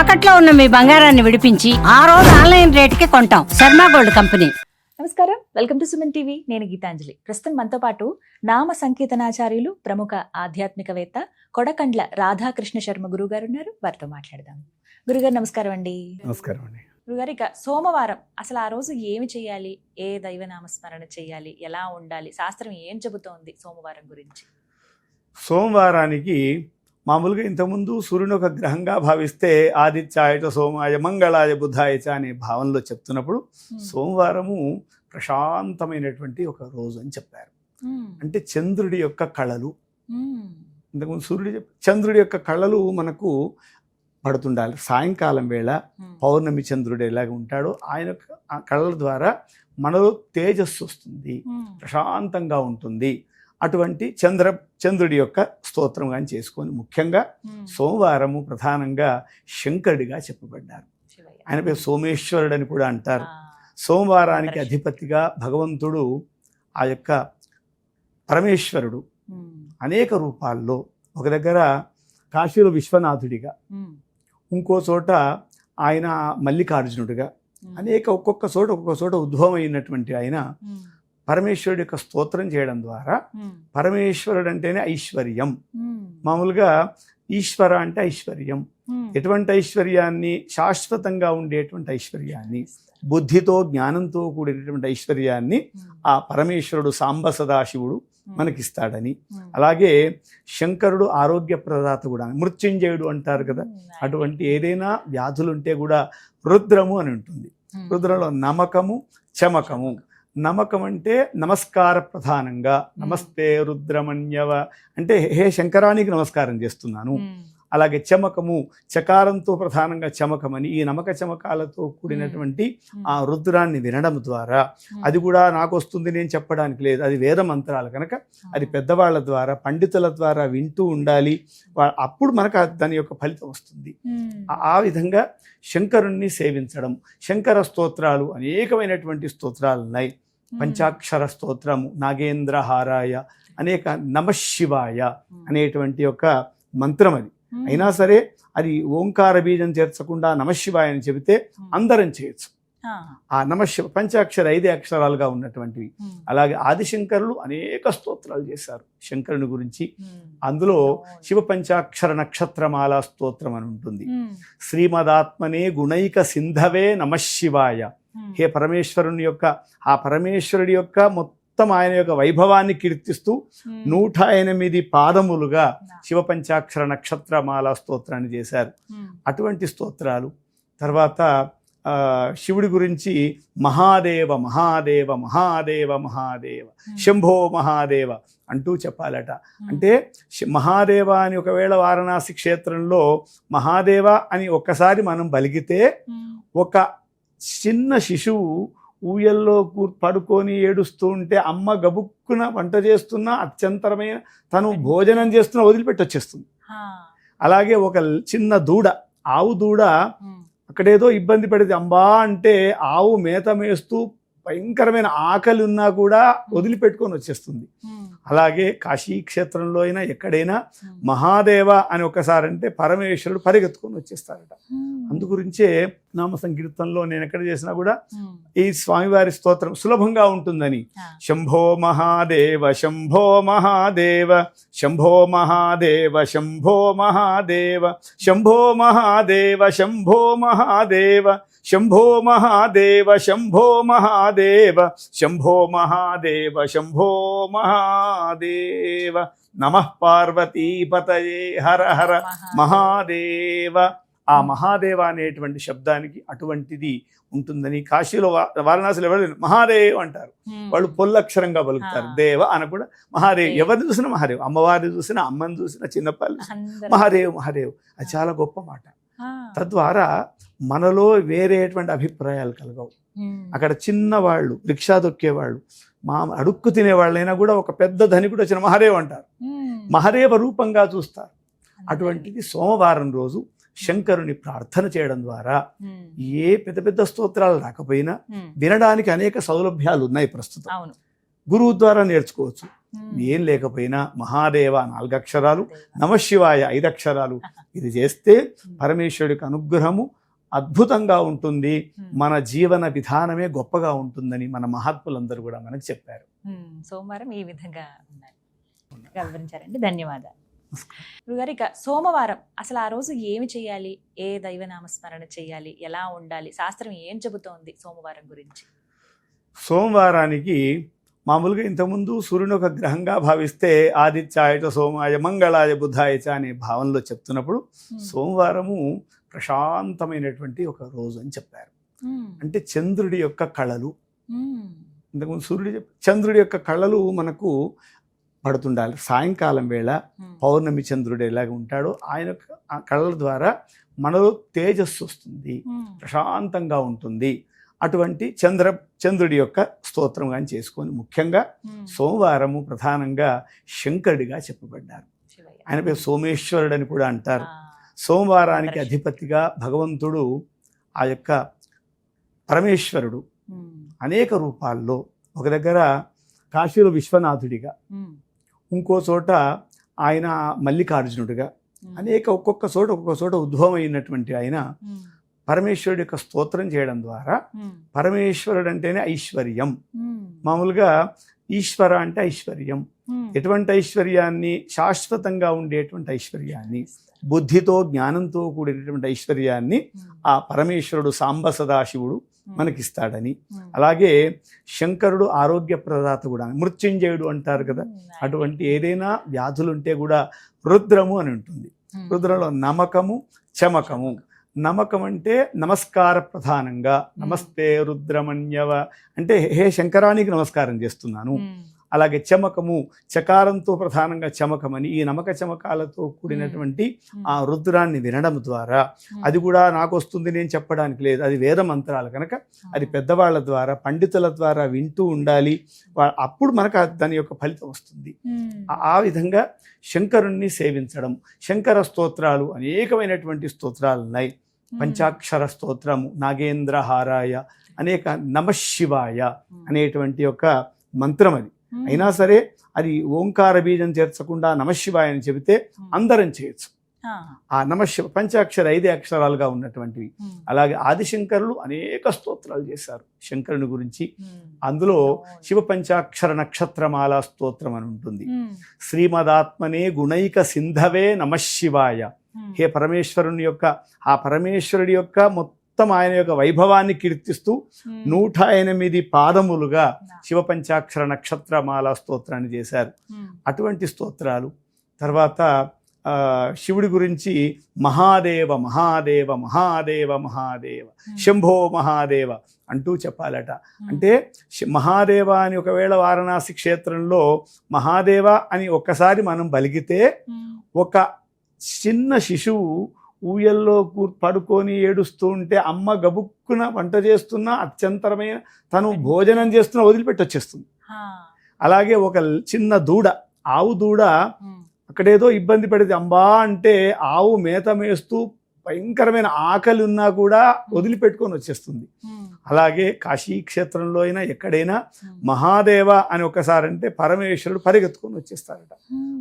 తాకట్లో ఉన్న మీ బంగారాన్ని విడిపించి ఆ రోజు ఆన్లైన్ రేటుకి కొంటాం. Sharma gold company. నమస్కారం. Welcome to Suman TV. నేను గీతాంజలి. ప్రస్తుతం మనతో పాటు నామ సంకీర్తనాచార్యులు ప్రముఖ ఆధ్యాత్మికవేత్త కొడకండ్ల రాధాకృష్ణ శర్మ గురువు గారు ఉన్నారు. వారితో మాట్లాడదాం. గురుగారు నమస్కారం అండి. నమస్కారం అండి. గురుగారు ఇక సోమవారం అసలు ఆ రోజు ఏమి చేయాలి? ఏ దైవ నామస్మరణ చేయాలి? ఎలా ఉండాలి? శాస్త్రం ఏం చెబుతోంది సోమవారం గురించి? సోమవారానికి మామూలుగా ఇంతకుముందు సూర్యుని ఒక గ్రహంగా భావిస్తే ఆదిత్యాయచ సోమాయ మంగళాయ బుధాయచ అనే భావనలో చెప్తున్నప్పుడు సోమవారము ప్రశాంతమైనటువంటి ఒక రోజు అని చెప్పారు మ్మ్. అంటే చంద్రుడి యొక్క కళలు మ్మ్. ఇంతకుముందు సూర్యుడి చంద్రుడి యొక్క కళలు మనకు పడుతుండాలి సాయంకాలం వేళ. పౌర్ణమి చంద్రుడు ఎలాగ ఉంటాడో ఆయన కళల ద్వారా మనలో తేజస్సు వస్తుంది. ప్రశాంతంగా ఉంటుంది అటువంటి చంద్ర చంద్రుడి యొక్క స్తోత్రం కానీ చేసుకొని ముఖ్యంగా. సోమవారము ప్రధానంగా శంకరుడిగా చెప్పబడ్డారు. ఆయన పేరు సోమేశ్వరుడు అని కూడా అంటారు. సోమవారానికి. అధిపతిగా భగవంతుడు ఆ యొక్క పరమేశ్వరుడు. అనేక రూపాల్లో ఒక దగ్గర కాశీలో విశ్వనాథుడిగా. ఇంకో చోట ఆయన మల్లికార్జునుడిగా. అనేక ఒక్కొక్క చోట ఒక్కొక్క చోట ఉద్భవం అయినటువంటి ఆయన. పరమేశ్వరుడి యొక్క స్తోత్రం చేయడం ద్వారా. పరమేశ్వరుడు అంటేనే ఐశ్వర్యం మ్మ్. మామూలుగా ఈశ్వర అంటే ఐశ్వర్యం. ఎటువంటి ఐశ్వర్యాన్ని శాశ్వతంగా ఉండేటువంటి ఐశ్వర్యాన్ని బుద్ధితో జ్ఞానంతో కూడినటువంటి ఐశ్వర్యాన్ని. ఆ పరమేశ్వరుడు సాంబ సదాశివుడు. మనకిస్తాడని. అలాగే శంకరుడు ఆరోగ్య ప్రదాత కూడా మృత్యుంజయుడు అంటారు కదా. అటువంటి ఏదైనా వ్యాధులు ఉంటే కూడా రుద్రము అని ఉంటుంది. రుద్రలో నమకము చమకము నమకం అంటే నమస్కార ప్రధానంగా నమస్తే రుద్రమణ్యవ. అంటే హే శంకరానికి నమస్కారం చేస్తున్నాను. అలాగే చమకము చకారంతో ప్రధానంగా చమకమని ఈ నమక చమకాలతో కూడినటువంటి. ఆ రుద్రాన్ని వినడం ద్వారా. అది కూడా నాకు వస్తుంది నేను చెప్పడానికి లేదు అది వేద మంత్రాలు కనుక అది పెద్దవాళ్ళ ద్వారా పండితుల ద్వారా వింటూ ఉండాలి అప్పుడు మనకు దాని యొక్క ఫలితం వస్తుంది. ఆ- విధంగా శంకరుణ్ణి సేవించడం శంకర స్తోత్రాలు అనేకమైనటువంటి స్తోత్రాలు ఉన్నాయి పంచాక్షర స్తోత్రము నాగేంద్రహారాయ అనేక నమశివాయ. అనేటువంటి ఒక మంత్రం అది. అయినా సరే అది ఓంకార బీజం చేర్చకుండా నమశివాయ అని చెబితే. అందరం చేయొచ్చు ఆ. నమశివ పంచాక్షర ఐదే అక్షరాలుగా ఉన్నటువంటివి. అలాగే ఆదిశంకరులు అనేక స్తోత్రాలు చేశారు శంకరుని గురించి. అందులో. శివ పంచాక్షర నక్షత్రమాల స్తోత్రం అని ఉంటుంది. శ్రీమదాత్మనే గుణైక సింధవే నమశివాయ. హే పరమేశ్వరుని యొక్క ఆ పరమేశ్వరుడి యొక్క మొత్తం ఆయన యొక్క వైభవాన్ని కీర్తిస్తూ మ్మ్. నూట ఎనిమిది పాదములుగా శివ పంచాక్షర నక్షత్రమాల స్తోత్రాన్ని చేశారు మ్మ్. అటువంటి స్తోత్రాలు తర్వాత శివుడి గురించి మహాదేవ మహాదేవ మహాదేవ మహాదేవ మ్మ్. శంభో మహాదేవ అంటూ చెప్పాలట అంటే మహాదేవ అని ఒకవేళ వారణాసి క్షేత్రంలో మహాదేవ అని ఒక్కసారి మనం బలిగితే. ఒక చిన్న శిశువు ఊయల్లో కూ- పడుకొని ఏడుస్తూ ఉంటే అమ్మ గబుక్కున వంట చేస్తున్నా అత్యంతరమైన తను భోజనం చేస్తున్నా వదిలిపెట్టి వచ్చేస్తుంది ఆ. అలాగే ఒక చిన్న దూడ ఆవు దూడ. అక్కడేదో ఇబ్బంది పడింది అంబా అంటే ఆవు మేత మేస్తూ భయంకరమైన ఆకలి ఉన్నా కూడా వదిలిపెట్టుకొని వచ్చేస్తుంది. అలాగే కాశీ క్షేత్రంలో అయినా ఎక్కడైనా మ్మ్. మహాదేవ అని ఒకసారి అంటే పరమేశ్వరుడు పరిగెత్తుకొని వచ్చేస్తారట మ్మ్. అందుగురించే నామ సంకీర్తనలో నేను ఎక్కడ చేసినా కూడా మ్మ్. ఈ స్వామివారి స్తోత్రం సులభంగా ఉంటుందని. శంభో మహాదేవ శంభో మహాదేవ శంభో మహాదేవ శంభో మహాదేవ శంభో మహాదేవ శంభో మహాదేవ శంభో మహాదేవ శంభో మహాదేవ శంభో మహాదేవ శంభో మహాదేవ నమ పార్వతీపతయే హర హర మహాదేవ ఆ మహాదేవ అనేటువంటి శబ్దానికి అటువంటిది ఉంటుందని కాశీలో వా- వారణాసిలో ఎవరు. మహాదేవ్ అంటారు. వాళ్ళు పొల్లక్షరంగా పలుకుతారు. దేవ అనకుండా మహాదేవ్ దేవ్. ఎవరిని చూసినా మహాదేవ్ అమ్మవారిని చూసినా అమ్మని చూసినా చిన్నపాలు చూసినా అందరూ. మహాదేవ్ మహాదేవ్ అది చాలా గొప్ప మాట. తద్వారా మనలో వేరేటువంటి అభిప్రాయాలు కలగవు. అక్కడ చిన్నవాళ్ళు రిక్షా దొక్కేవాళ్ళు మా అడుక్కు తినేవాళ్ళైనా కూడా ఒక పెద్ద ధనికుడు వచ్చిన మహాదేవ్ అంటారు. మ్మ్. మహాదేవ రూపంగా చూస్తారు. అటువంటిది సోమవారం రోజు శంకరుని ప్రార్థన చేయడం ద్వారా. ఏ పెద్ద పెద్ద స్తోత్రాలు రాకపోయినా. వినడానికి అనేక సౌలభ్యాలు ఉన్నాయి ప్రస్తుతం. గురువు ద్వారా నేర్చుకోవచ్చు. ఏం లేకపోయినా మహాదేవ నాలుగు అక్షరాలు నమశివాయ ఐదు అక్షరాలు ఇది చేస్తే పరమేశ్వరుడికి అనుగ్రహము అద్భుతంగా ఉంటుంది. మన జీవన విధానమే గొప్పగా ఉంటుందని మన మహాత్ములందరూ కూడా మనకు చెప్పారు. సోమవారం ఈ విధంగా వివరించారండి ధన్యవాదాలు. గురుగారు ఇక సోమవారం అసలు ఆ రోజు ఏమి చేయాలి? ఏ దైవ నామస్మరణ చేయాలి? ఎలా ఉండాలి? శాస్త్రం ఏం చెబుతోంది సోమవారం గురించి? సోమవారానికి మామూలుగా ఇంతకుముందు సూర్యుని ఒక గ్రహంగా భావిస్తే ఆదిత్యాయచ సోమాయ మంగళాయ బుధాయ చ అనే భావనలో చెప్తున్నప్పుడు ఉమ్, సోమవారము ప్రశాంతమైనటువంటి ఒక రోజు అని చెప్పారు. ఉమ్, అంటే చంద్రుడి యొక్క కళలు. ఉమ్, ఇంతకుముందు సూర్యుడి చంద్రుడి యొక్క కళలు మనకు పడుతుండాలి. సాయంకాలం వేళ పౌర్ణమి చంద్రుడు ఎలాగ ఉంటాడో ఆయన కళల ద్వారా మనలో తేజస్సు వస్తుంది. ప్రశాంతంగా ఉంటుంది. అటువంటి చంద్ర చంద్రుడి యొక్క స్తోత్రం కానీ చేసుకొని ముఖ్యంగా సోమవారము ప్రధానంగా శంకరుడిగా చెప్పబడ్డారు. ఆయన పేరు సోమేశ్వరుడు అని కూడా అంటారు. సోమవారానికి. అధిపతిగా భగవంతుడు ఆ యొక్క పరమేశ్వరుడు అనేక రూపాల్లో ఒక దగ్గర కాశీలో విశ్వనాథుడిగా ఇంకో చోట ఆయన మల్లికార్జునుడిగా అనేక ఒక్కొక్క చోట ఒక్కొక్క చోట ఉద్భవం అయినటువంటి ఆయన పరమేశ్వరుడి యొక్క స్తోత్రం చేయడం ద్వారా పరమేశ్వరుడు అంటేనే ఐశ్వర్యం. మామూలుగా ఈశ్వర అంటే ఐశ్వర్యం. ఎటువంటి ఐశ్వర్యాన్ని? శాశ్వతంగా ఉండేటువంటి ఐశ్వర్యాన్ని బుద్ధితో జ్ఞానంతో కూడినటువంటి ఐశ్వర్యాన్ని ఆ పరమేశ్వరుడు సాంబ సదాశివుడు మనకిస్తాడని. అలాగే శంకరుడు ఆరోగ్య ప్రదాత కూడా మృత్యుంజయుడు అంటారు కదా. అటువంటి ఏదైనా వ్యాధులు ఉంటే కూడా రుద్రము అని ఉంటుంది. రుద్రలో నమకము చమకము. నమకం అంటే నమస్కార ప్రధానంగా నమస్తే రుద్రమణ్యవ. అంటే హే శంకరానికి నమస్కారం చేస్తున్నాను. అలాగే చమకము చకారంతో ప్రధానంగా చమకమని ఈ నమక చమకాలతో కూడినటువంటి ఆ రుద్రాన్ని వినడం ద్వారా అది కూడా నాకు వస్తుంది నేను చెప్పడానికి లేదు. అది వేద మంత్రాలు కనుక అది పెద్దవాళ్ళ ద్వారా పండితుల ద్వారా వింటూ ఉండాలి. అప్పుడు మనకు దాని యొక్క ఫలితం వస్తుంది. ఆ- విధంగా శంకరుణ్ణి సేవించడం శంకర స్తోత్రాలు అనేకమైనటువంటి స్తోత్రాలు ఉన్నాయి. పంచాక్షర స్తోత్రము నాగేంద్రహారాయ అనేక నమశివాయ అనేటువంటి ఒక మంత్రం అది. అయినా సరే అది ఓంకార బీజం చేర్చకుండా నమశివాయ అని చెబితే అందరం చేయొచ్చు. ఆ, నమశివ పంచాక్షర ఐదే అక్షరాలుగా ఉన్నటువంటివి. అలాగే ఆదిశంకరులు అనేక స్తోత్రాలు చేశారు శంకరుని గురించి. అందులో. శివ పంచాక్షర నక్షత్రమాల స్తోత్రం అని ఉంటుంది. శ్రీమదాత్మనే గుణైక సింధవే నమశివాయ హే పరమేశ్వరుని యొక్క ఆ పరమేశ్వరుడి యొక్క మొత్తం ఆయన యొక్క వైభవాన్ని కీర్తిస్తూ ఉమ్, నూట ఎనిమిది పాదములుగా శివ పంచాక్షర నక్షత్రమాల స్తోత్రాన్ని చేశారు. ఉమ్, అటువంటి స్తోత్రాలు. తర్వాత శివుడి గురించి మహాదేవ మహాదేవ మహాదేవ మహాదేవ ఉమ్, శంభో మహాదేవ అంటూ చెప్పాలట. అంటే మహాదేవ అని ఒకవేళ వారణాసి క్షేత్రంలో మహాదేవ అని ఒక్కసారి మనం బలిగితే ఒక చిన్న శిశువు ఊయల్లో కూ- పడుకొని ఏడుస్తూ ఉంటే అమ్మ గబుక్కున వంట చేస్తున్నా అత్యంతరమైన తను భోజనం చేస్తున్నా వదిలిపెట్టి వచ్చేస్తుంది అలాగే ఒక చిన్న దూడ ఆవు దూడ అక్కడేదో ఇబ్బంది పడింది అంబా అంటే ఆవు మేత మేస్తూ భయంకరమైన ఆకలి ఉన్నా కూడా వదిలిపెట్టుకొని వచ్చేస్తుంది. ఉమ్, అలాగే కాశీ క్షేత్రంలో అయినా ఎక్కడైనా ఉమ్, మహాదేవ అని ఒకసారి అంటే పరమేశ్వరుడు పరిగెత్తుకొని వచ్చేస్తారట.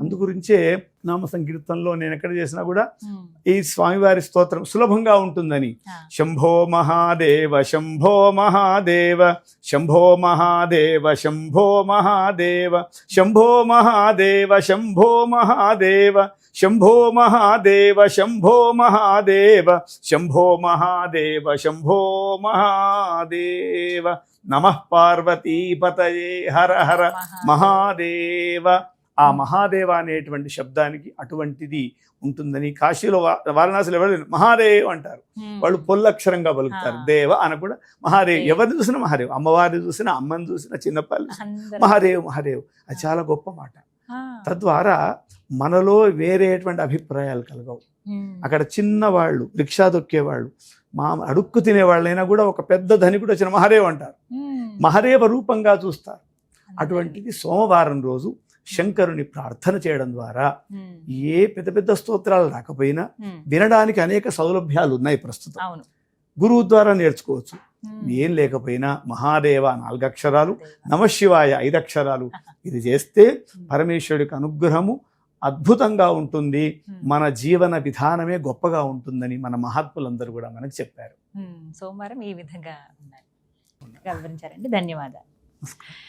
అందుగురించే నామ సంకీర్తనలో నేను ఎక్కడ చేసినా కూడా ఈ స్వామివారి స్తోత్రం సులభంగా ఉంటుందని. శంభో మహాదేవ శంభో మహాదేవ శంభో మహాదేవ శంభో మహాదేవ శంభో మహాదేవ శంభో మహాదేవ శంభో మహాదేవ శంభో మహాదేవ శంభో మహాదేవ శంభో మహాదేవ. నమ పార్వతీపతయే హర హర మహాదేవ. ఆ మహాదేవ అనేటువంటి శబ్దానికి అటువంటిది ఉంటుందని కాశీలో వారణాసిలో ఎవరు. మహాదేవ్ అంటారు. వాళ్ళు పొల్లక్షరంగా పలుకుతారు. దేవ అనకుండా మహాదేవ్. దేవ్. ఎవరిని చూసినా మహాదేవ్. అమ్మవారిని చూసినా అమ్మని చూసినా చిన్నపాలు చూసినా అందరూ- మహాదేవ్ మహాదేవ్. అది చాలా గొప్ప మాట. తద్వారా మనలో వేరేటువంటి అభిప్రాయాలు కలగవు. అక్కడ చిన్నవాళ్ళు రిక్షా దొక్కేవాళ్ళు మా అడుక్కు తినేవాళ్ళైనా కూడా ఒక పెద్ద ధనికుడు వచ్చిన మహాదేవ్ అంటారు. ఉమ్, మహాదేవ రూపంగా చూస్తారు. అటువంటిది సోమవారం రోజు శంకరుని ప్రార్థన చేయడం ద్వారా ఏ పెద్ద పెద్ద స్తోత్రాలు రాకపోయినా వినడానికి అనేక సౌలభ్యాలు ఉన్నాయి ప్రస్తుతం. గురువు ద్వారా నేర్చుకోవచ్చు. ఏం లేకపోయినా మహాదేవ నాలుగు అక్షరాలు నమశివాయ ఐదు అక్షరాలు ఇది చేస్తే పరమేశ్వరుడికి అనుగ్రహము అద్భుతంగా ఉంటుంది. మన జీవన విధానమే గొప్పగా ఉంటుందని మన మహాత్ములందరూ కూడా మనకు చెప్పారు. సోమవారం ఈ విధంగా ఉన్నారు వివరించారండి ధన్యవాదాలు.